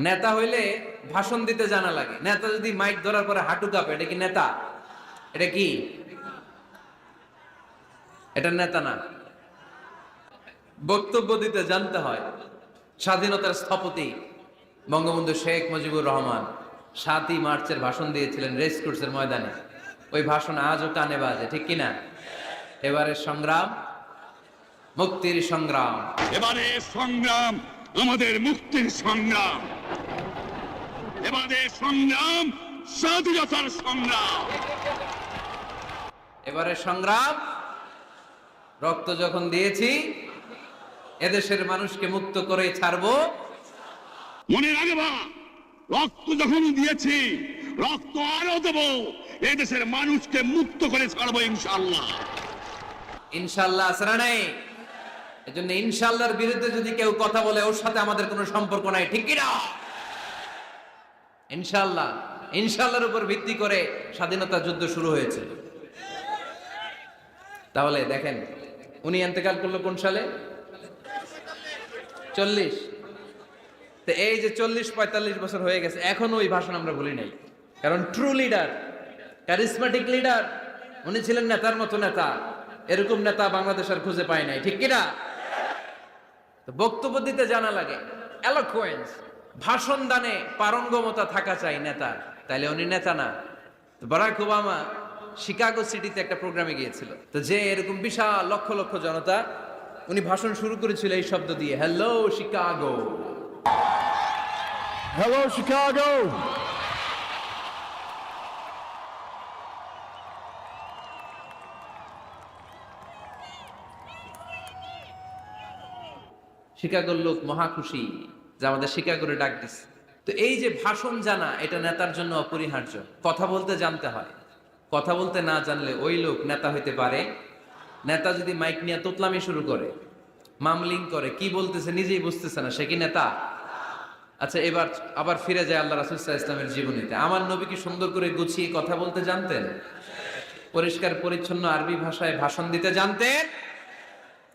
নেতা হইলে ভাষণ দিতে জানা লাগে। নেতা যদি মাইক ধরার পরে হাঁটু কাঁপে, এটা কি নেতা? এটা কি? এটা নেতা না। বক্তব্য দিতে জানতে হয়, স্বাধীনতার স্থপতি বঙ্গবন্ধু শেখ মুজিবুর রহমান সাতই মার্চের ভাষণ দিয়েছিলেন রেস কোর্সের ময়দানে। ওই ভাষণ আজও কানে বাজে, ঠিক কিনা? এবারের সংগ্রাম, মুক্তির সংগ্রাম। এবারে সংগ্রাম আমাদের মুক্তির সংগ্রাম। এবারে সংগ্রাম স্বাধীনতার সংগ্রাম। এবারে সংগ্রাম রক্ত যখন দিয়েছি এদেশের মানুষকে মুক্ত করে ছাড়বো। মনে রাখবা রক্ত যখন দিয়েছি রক্ত আরও দেব এদেশের মানুষকে মুক্ত করে ছাড়বো ইনশাল্লাহ ইনশাল্লাহ আসরা নেই? এজন্য ইনশাল্লাহর বিরুদ্ধে যদি কেউ কথা বলে, ওর সাথে আমাদের কোনো সম্পর্ক নাই, ঠিক কিনা? ইনশাল্লাহ ইনশাল্লাহর উপর ভিত্তি করে স্বাধীনতা যুদ্ধ শুরু হয়েছে। তাহলে দেখেন, উনি এন্তেকাল করল কোন সালে? চল্লিশ। তো এই যে চল্লিশ, পঁয়তাল্লিশ বছর হয়ে গেছে, এখনও ওই ভাষণ আমরা ভুলি নাই। কারণ ট্রু লিডার ক্যারিসমেটিক লিডার উনি ছিলেন নেতার মতো নেতা। এরকম নেতা বাংলাদেশ আর খুঁজে পায় নাই, ঠিক কিনা? বক্তব্য দিতে জানা লাগে এলোকুয়েন্স ভাষণ দানে পারঙ্গমতা থাকা চাই নেতার তাইলে উনি নেতা না। বারাক ওবামা শিকাগো সিটিতে একটা প্রোগ্রামে গিয়েছিল। তো যে এরকম বিশাল লক্ষ লক্ষ জনতা, উনি ভাষণ শুরু করেছিল এই শব্দ দিয়ে হ্যালো শিকাগো হ্যালো Chicago. শিকাগোর লোক মহা খুশি যে আমাদের শিকাগোরে ডাক দিছে। তো এই যে ভাষণ জানা, এটা নেতার জন্য অপরিহার্য। কথা বলতে জানতে হয়। কথা বলতে না জানলে ওই লোক নেতা হইতে পারে। নেতা যদি মাইক নিয়ে তোতলামি শুরু করে, মামলিং করে, কি বলতেছে নিজেই বুঝতেছে না, সে কি নেতা? আচ্ছা এবার আবার ফিরে যায় আল্লাহ রাসুল্লাহ ইসলামের জীবনীতে। আমার নবী কি সুন্দর করে গুছিয়ে কথা বলতে জানতেন? পরিষ্কার, পরিচ্ছন্ন আরবি ভাষায় ভাষণ দিতে জানতেন?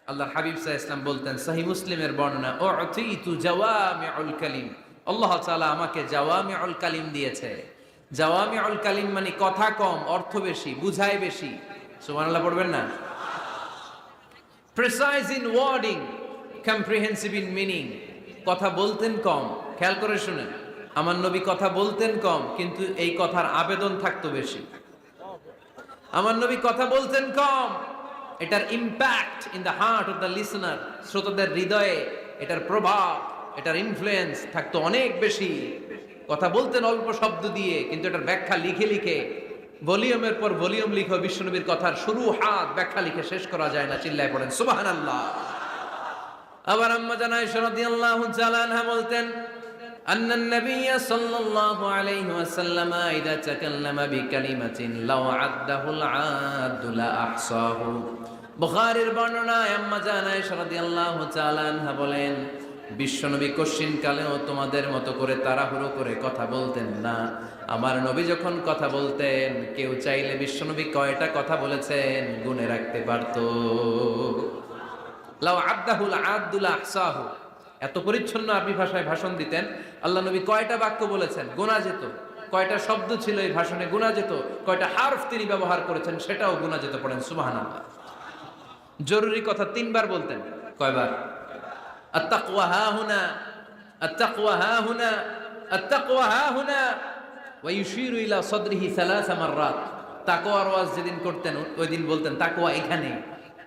আল্লাহর হাবিব সাহ ইসলাম বলতেন সাহি মুসলিমের বর্ণনা ও তু জাওয়ামিউল কালিম। আল্লাহ তাআলা আমাকে জাওয়ামিউল কালিম দিয়েছে। জাওয়ামিউল কালিম মানে কথা কম, অর্থ বেশি বুঝায় বেশি। সুবহানাল্লাহ, পড়বেন না? Precise in wording comprehensive in meaning কথা বলতেন কম, খেয়াল করে শুনেন। আমার নবী কথা বলতেন কম, কিন্তু এই কথার আবেদন থাকতো বেশি। আমার নবী কথা বলতেন কম এটার impact in the heart of the listener শ্রোতাদের হৃদয়ে এটার প্রভাব, এটার ইনফ্লুয়েন্স থাকতো অনেক বেশি। কথা বলতেন অল্প শব্দ দিয়ে, কিন্তু এটার ব্যাখ্যা লিখে লিখে, ভলিউমের পর ভলিউম লিখে বিশ্বনবীর কথার শুরু হাত ব্যাখ্যা লিখে শেষ করা যায় না, চিল্লায় পড়েন। সুবাহান আল্লাহ আবার আম্মা রাদিয়াল্লাহু তাআলা আনহা বলতেন أن النبي صلى الله عليه وسلم إذا تكلم بكلمة لو عده العاد لأحصاه বুখারীর বর্ণনায় আম্মা জানাই রাদিয়াল্লাহু তাআলা আনহা বলেন বিশ্বনবী কশিন কালেও তোমাদের মতো করে তাড়াহুড়ো করে কথা বলতেন না আমার নবী যখন কথা বলতেন কেউ চাইলে বিশ্বনবী কয়টা কথা বলেছেন গুনে রাখতে পারতো লাউ আব্দাহুল আব্দুল আহসাহু এত পরিচ্ছন্ন আরবি ভাষায় ভাষণ দিতেন। আল্লাহ নবী কয়টা বাক্য বলেছেন? গোনা যেত। কয়টা শব্দ ছিল এই ভাষণে? গোনা যেত। কয়টা হার্ফ তিনি ব্যবহার করেছেন সেটাও গোনা যেত পড়েন। সুবাহান জরুরি কথা তিনবার বলতেন। কয়বার? আত্তাকওয়া হা হা হা ওয়াজ যেদিন করতেন, ওই দিন বলতেন, তাকওয়া এখানে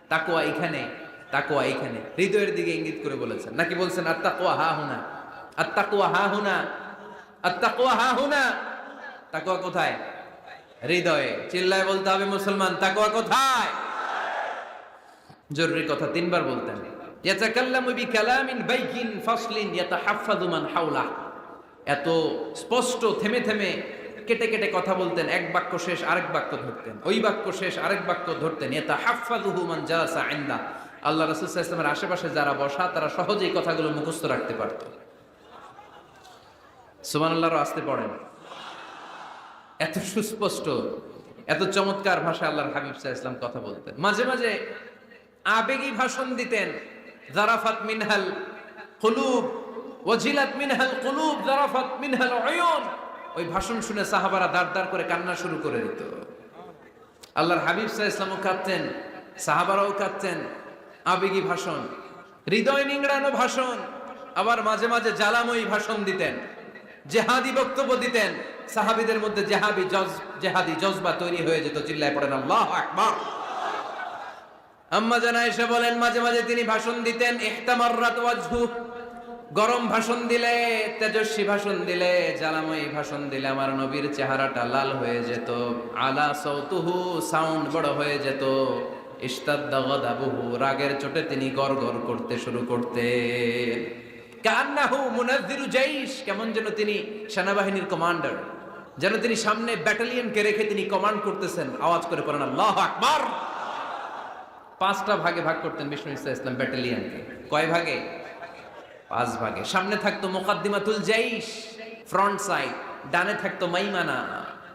তাকওয়া এখানে। তাকওয়া এখানে হৃদয়ের দিকে ইঙ্গিত করে বলেছেন। নাকি বলছেন আর তাকওয়া হা হুনা। আর তাকওয়া হা হুনা। আর হা হুনা। তাকওয়া কোথায়? হৃদয়ে। চিল্লায় বলতে হবে মুসলমান। তাকওয়া কোথায়? জরুরি কথা তিনবার বলতেন। ইয়াতাকাল্লামু বিকালামিন বাইকিন ফাসলিন ইয়াতাহাফফাযু মান হাওলা এত স্পষ্ট, থেমে থেমে, কেটে কেটে কথা বলতেন। এক বাক্য শেষ, আরেক বাক্য ধরতেন। ওই বাক্য শেষ, আরেক বাক্য ধরতেন। ইয়াতাহাফফাযুহু মান জালাসা ইনদা আল্লাহ রাসূল সাল্লাল্লাহু আলাইহি ওয়াসাল্লামের আশেপাশে যারা বসা, তারা সহজেই কথাগুলো মুখস্থ রাখতে পারত। সুবহানাল্লাহর আসতে পড়েন। এত সুস্পষ্ট, এত চমৎকার ভাষা আল্লাহর হাবিব আলাইহি ওয়াসাল্লাম কথা বলতেন। মাঝে মাঝে আবেগী ভাষণ দিতেন জারাফাত মিনহাল কুলুব, ওয়াজিলাত মিনহাল কুলুব জারাফাত মিনহাল উয়ুন। ওই ভাষণ শুনে সাহাবারা দাঁড় দাঁড় করে কান্না শুরু করে দিত। আল্লাহর হাবিব সাল্লাল্লাহু ইসলামও কাঁদতেন, সাহাবারাও কাঁদতেন আবেগী ভাষণ, হৃদয় নিংড়ানো ভাষণ, আবার মাঝে মাঝে জ্বালাময়ী ভাষণ দিতেন, জেহাদি বক্তব্য দিতেন, সাহাবিদের মধ্যে জেহাবি জেহাদি জজবা তৈরি হয়ে যেত, চিল্লায় পড়েন, আল্লাহ আকবার। আম্মা জানা এসে বলেন, মাঝে মাঝে তিনি ভাষণ দিতেন ইহতামাররাত ওয়াজহু। গরম ভাষণ দিলে, তেজস্বী ভাষণ দিলে, জ্বালাময়ী ভাষণ দিলে আমার নবীর চেহারাটা লাল হয়ে যেত, আলা সৌতুহু সাউন্ড বড় হয়ে যেত। ইস্তাদ্দা গদাবুহু রাগের চোটে তিনি গড় গড় করতে শুরু করতে। কেমন যেন তিনি সেনাবাহিনীর কমান্ডার, যেন তিনি সামনে ব্যাটালিয়নকে রেখে তিনি কমান্ড করতেছেন। আওয়াজ করে পড়েন, আল্লাহ আকবার! পাঁচটা ভাগে ভাগ করতেন বিষ্ণু ইসা ইসলাম ব্যাটালিয়নকে। কয় ভাগে? পাঁচ ভাগে। সামনে থাকতো মোকাদ্দিমাতুল জাইশ ফ্রন্ট সাইড। ডানে থাকতো মাইমানা,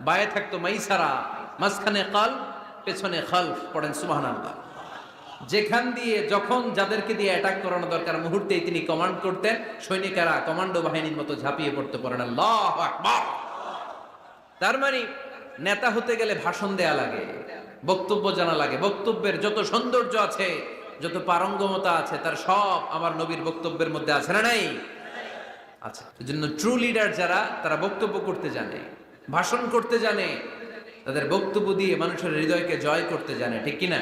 বায়ে থাকতো মাইসারা, মাঝখানে কাল পেছনে খালফ পড়েন, সুবহানাল্লাহ। যেখান দিয়ে যখন যাদেরকে দিয়ে অ্যাটাক করানো দরকার, মুহূর্তেই তিনি কমান্ড করতেন, সৈনিকেরা কমান্ডো বাহিনীর মতো ঝাঁপিয়ে পড়তে পারেন। আল্লাহ তার মানে নেতা হতে গেলে ভাষণ দেয়া লাগে, বক্তব্য জানা লাগে। বক্তব্যের যত সৌন্দর্য আছে, যত পারঙ্গমতা আছে, তার সব আমার নবীর বক্তব্যের মধ্যে আছে না নাই? আচ্ছা জন্য ট্রু লিডার যারা, তারা বক্তব্য করতে জানে, ভাষণ করতে জানে। তাদের বক্তব্য দিয়ে মানুষের হৃদয়কে জয় করতে জানে, ঠিক কিনা?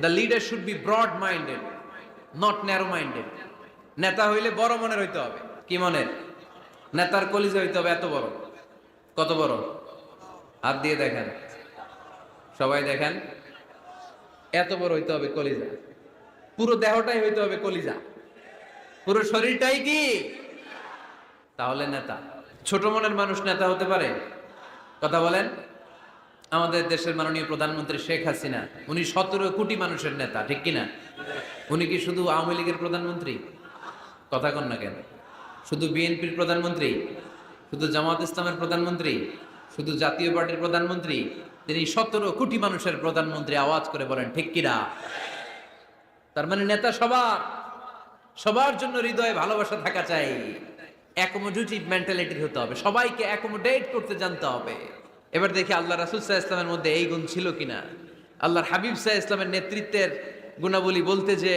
The leader should be broad minded not narrow minded নেতা হইলে বড় মনের হইতে হবে। কি মনের? নেতার কলিজা হইতে হবে এত বড়। কত বড়? হাত দিয়ে দেখেন। সবাই দেখেন। এত বড় হইতে হবে কলিজা। পুরো দেহটাই হইতে হবে কলিজা। পুরো শরীরটাই কি? তাহলে নেতা। ছোট মনের মানুষ নেতা হতে পারে? কথা বলেন। আমাদের দেশের মাননীয় প্রধানমন্ত্রী শেখ হাসিনা, উনি সতেরো কোটি মানুষের নেতা, ঠিক কিনা? উনি কি শুধু আওয়ামী লীগের প্রধানমন্ত্রী? কথা কন না কেন। শুধু বিএনপির প্রধানমন্ত্রী? শুধু জামাত ইসলামের প্রধানমন্ত্রী? শুধু জাতীয় পার্টির প্রধানমন্ত্রী? তিনি সতেরো কোটি মানুষের প্রধানমন্ত্রী আওয়াজ করে বলেন, ঠিক কিনা? তার মানে নেতা সবার সবার জন্য হৃদয়ে ভালোবাসা থাকা চাই। অ্যাকোমোডেটিভ মেন্টালিটির হতে হবে সবাইকে অ্যাকোমোডেট করতে জানতে হবে এবার দেখি আল্লাহ রাসুল সাহা ইসলামের মধ্যে এই গুণ ছিল কিনা আল্লাহর হাবিব সাহা ইসলামের নেতৃত্বের গুণাবলী বলতে যে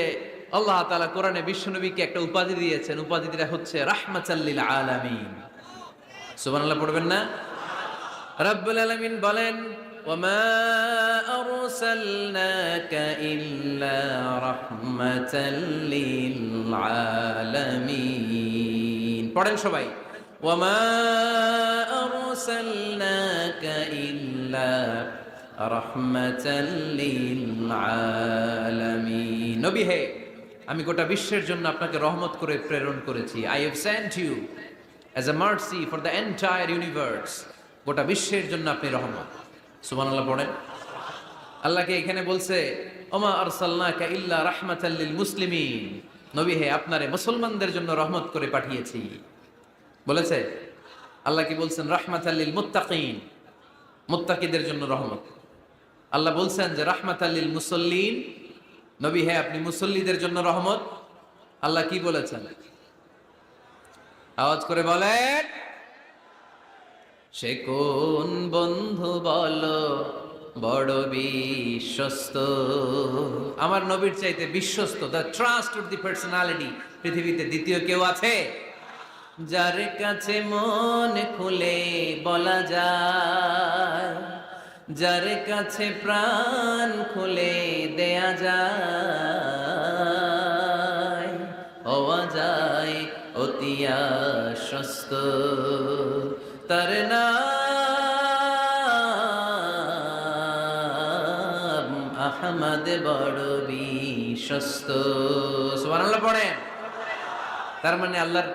আল্লাহ তালা কোরআনে বিশ্বনবীকে একটা উপাধি দিয়েছেন উপাধিটা হচ্ছে রাহমাচাল্লিল আলামিন সুবহানাল্লাহ পড়বেন না রব্বুল আলামিন বলেন وما أرسلناك إلا رحمة للعالمين পড়েন সবাই। ইল্লা হে আমি গোটা বিশ্বের জন্য আপনাকে রহমত করে প্রেরণ করেছি। I have sent you as a mercy for the entire universe গোটা বিশ্বের জন্য আপনি রহমত। সুমান আল্লাহ পড়েন। আল্লাহকে এখানে বলছে ওমা আরসাল্লাকা ইল্লা রাহমাতাল লিল মুসলিমিন নবী হে, আপনারে মুসলমানদের জন্য রহমত করে পাঠিয়েছি। বলেছে, আল্লাহ কি বলছেন? রাহমাতাল লিল মুত্তাকিন। মুত্তাকিদের জন্য রহমত। আল্লাহ বলছেন যে, রাহমাতাল লিল মুসল্লিন। নবী হে, আপনি মুসল্লিদের জন্য রহমত। আল্লাহ কি বলেছেন? আওয়াজ করে বলেন, সে কোন বন্ধু বলো? বড় বিশ্বস্ত। আমার নবীর চাইতে বিশ্বস্ত the trust of the personality পৃথিবীতে দ্বিতীয় কেউ আছে? যার কাছে মন খুলে বলা যায়, যার কাছে প্রাণ খুলে দেয়া যায়, হওয়া যায় অতি আশ্বস্ত। আহমদ বড় বিশ্বস্ত। সুবহানাল্লাহ পড়েন। তার মানে আল্লাহর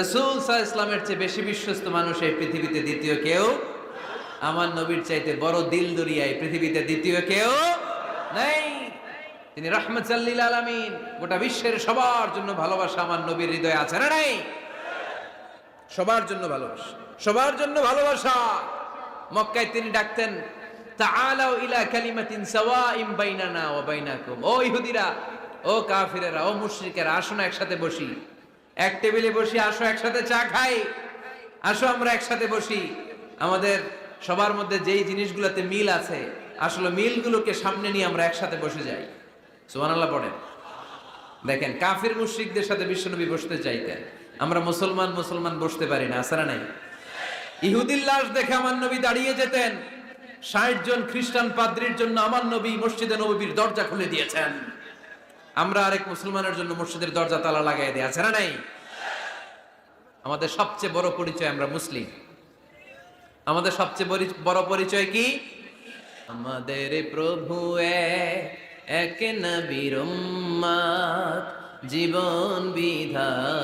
রসুল সাহ ইসলামের চেয়ে বেশি বিশ্বস্ত মানুষ এই পৃথিবীতে দ্বিতীয় কেউ? আমার নবীর চাইতে বড় দিল দরিয়ায় পৃথিবীতে দ্বিতীয় কেউ নেই। তিনি রহমত সাল্লিল আলামিন। গোটা বিশ্বের সবার জন্য ভালোবাসা আমার নবীর হৃদয়ে আছে না নাই? সবার জন্য ভালোবাসা। সবার জন্য ভালোবাসা। মক্কায় তিনি ডাকতেন তাআলাউ ইলা কালিমাতিন সাওয়াইম বাইনানা ওয়া বাইনাকুম। ও ইহুদিরা, ও কাফিরেরা, ও মুশরিকেরা আসুন একসাথে বসি। এক টেবিলে বসি, আসো একসাথে চা খাই। আসো আমরা একসাথে বসি। আমাদের সবার মধ্যে যেই জিনিসগুলোতে মিল আছে, আসলে মিলগুলোকে সামনে নিয়ে আমরা একসাথে বসে যাই। সুবহানাল্লাহ পড়েন। দেখেন, কাফির মুশরিকদের সাথে বিশ্বনবী বসতে চাইতেন। আমরা মুসলমান মুসলমান বসতে পারি না আসারা নাই? ইহুদির লাশ দেখে আমার নবী দাঁড়িয়ে যেতেন। ষাট জন খ্রিস্টান পাদ্রির জন্য আমার নবী মসজিদে নবীর দরজা খুলে দিয়েছেন। আমরা আরেক মুসলমানের জন্য মসজিদের দরজা তালা লাগাই দিয়ে আছে না নাই? আমাদের সবচেয়ে বড় পরিচয় আমরা মুসলিম। আমাদের সবচেয়ে বড়- পরিচয় কি? আমাদের প্রভু এক, নবীর জীবন বিধানে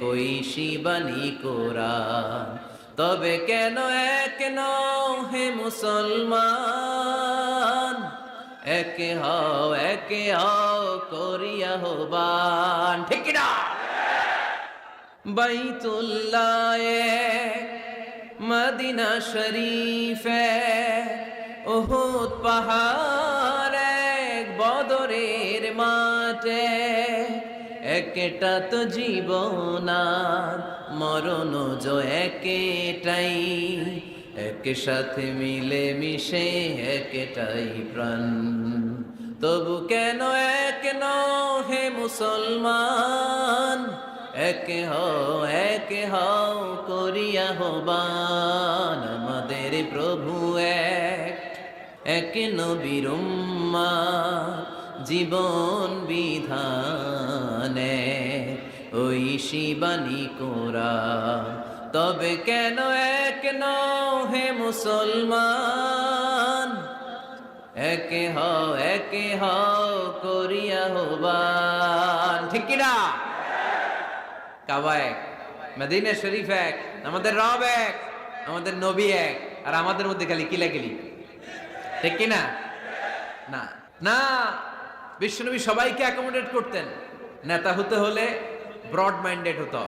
কই শিবানী কোরআন। তবে কেন এক হে মুসলমান? একে হও একে হও করিয়া হবান ঠিক না? বাইতুল্লাহ মদিনা শরীফ উহুদ পাহাড় এক, বদরের মাঠে একটা তো জীবন মরণ একেটাই। এক সাথে মিলে মিশে একটাই প্রাণ। তবু কেন এক ন হে মুসলমান? এক হও এক হও করিয়া হবান আমাদের প্রভু এক। এক নবীর জীবন বিধানে ওই শিবানী কোরা। তবে কেন এক হে মুসলমান? একে হ একে হ করিয়া হবান। ঠিক কিনা কাবা এক, মদিনা শরীফ এক, আমাদের রব এক, আমাদের নবী এক, আর আমাদের মধ্যে খালি কিলাকিলি। ঠিক কিনা না? না। বিশ্বনবী সবাইকে অ্যাকোমোডেট করতেন। নেতা হতে হলে ব্রড মাইন্ডেড হতো।